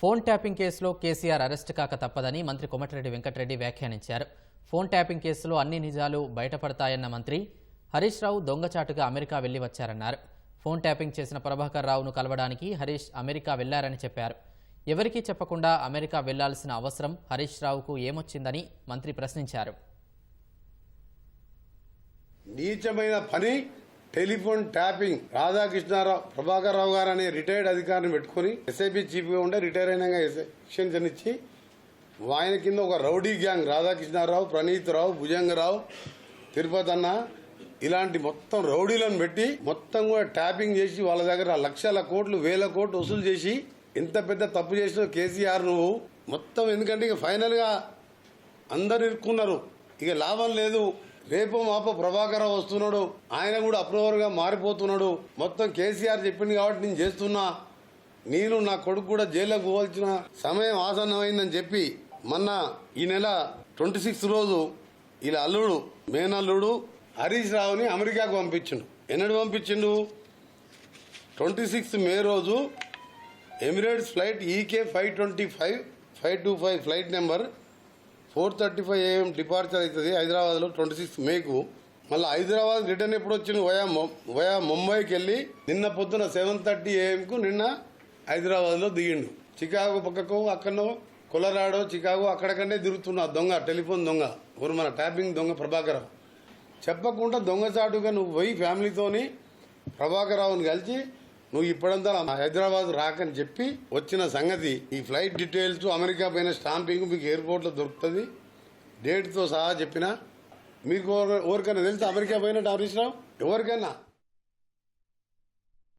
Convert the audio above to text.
Phone tapping కేసులో KCR arrest కాక తప్పదని మంత్రి కొమటిరెడ్డి వెంకటరెడ్డి వ్యాఖ్యానించారు. ఫోన్ ట్యాపింగ్ కేసులో అన్ని నిజాలు బయటపడతాయన్న మంత్రి హరీష్ రావు దొంగచాటుగా అమెరికా వెళ్ళి వచ్చారన్నారు. ఫోన్ ట్యాపింగ్ చేసిన ప్రభాకర్ రావును కలవడానికి హరీష్ అమెరికా వెళ్ళారని చెప్పారు. ఎవరికీ చెప్పకుండా అమెరికా వెళ్ళాల్సిన అవసరం హరీష్ రావుకు ఏమొచ్చిందని మంత్రి ప్రశ్నించారు. నీచమైన పని టెలిఫోన్ ట్యాపింగ్. రాధాకృష్ణారావు ప్రభాకర్ రావు గారు అనే రిటైర్డ్ అధికారిని పెట్టుకుని ఎస్ఐపి చీఫ్గా ఉండే రిటైర్ అయినాక ఎక్స్టెన్షన్ ఇచ్చి ఆయన కింద ఒక రౌడీ గ్యాంగ్. రాధాకృష్ణారావు ప్రణీత్ రావు భుజంగరావు తిరుపతి అన్న ఇలాంటి మొత్తం రౌడీలను పెట్టి మొత్తం కూడా ట్యాపింగ్ చేసి వాళ్ళ దగ్గర లక్షల కోట్లు వేల కోట్లు వసూలు చేసి ఎంత పెద్ద తప్పు చేసిన కేసీఆర్ నువ్వు. మొత్తం ఎందుకంటే ఇక ఫైనల్గా అందరు ఇరుక్కున్నారు. ఇక లాభం లేదు. రేపు మాప ప్రభాకర్ వస్తున్నాడు. ఆయన కూడా అప్రూవర్గా మారిపోతున్నాడు. మొత్తం కేసీఆర్ చెప్పింది కాబట్టి నేను చేస్తున్నా. నేను నా కొడుకు కూడా జైల్లోకి పోవాల్సిన సమయం ఆసన్నమైందని చెప్పి మొన్న ఈ నెల ట్వంటీ సిక్స్త్ రోజు ఇలా అల్లుడు మేనల్లుడు హరీష్ రావుని అమెరికాకు పంపించిండు. ఎన్నడు పంపించిండు? ట్వంటీ సిక్స్త్ మే రోజు Emirates flight E K five twenty five five two five flight number four thirty five A M departure అవుతుంది హైదరాబాద్లో ట్వంటీ సిక్స్త్ మేకు. మళ్ళీ హైదరాబాద్ రిటర్న్ ఎప్పుడు వచ్చింది? వయా వయా ముంబైకి వెళ్ళి నిన్న పొద్దున సెవెన్ థర్టీ ఏఎంకు నిన్న హైదరాబాద్లో దిగిండు. చికాగో పక్కకు అక్కడో కొలరాడో చికాగో అక్కడికంటే తిరుగుతున్న దొంగ టెలిఫోన్ దొంగ ఊరు మన ట్యాపింగ్ దొంగ ప్రభాకర్. చెప్పకుండా దొంగచాటుగా నువ్వు పోయి ఫ్యామిలీతోని ప్రభాకరరావుని కలిసి నువ్వు ఇప్పుడంతా హైదరాబాద్ రాకని చెప్పి వచ్చిన సంగతి ఈ ఫ్లైట్ డీటెయిల్స్ అమెరికా పైన స్టాంపింగ్ మీకు ఎయిర్పోర్ట్లో దొరుకుతుంది. డేట్తో సహా చెప్పిన. మీకు ఎవరికైనా తెలుసా అమెరికా పైన హరీష్ రావు ఎవరికైనా?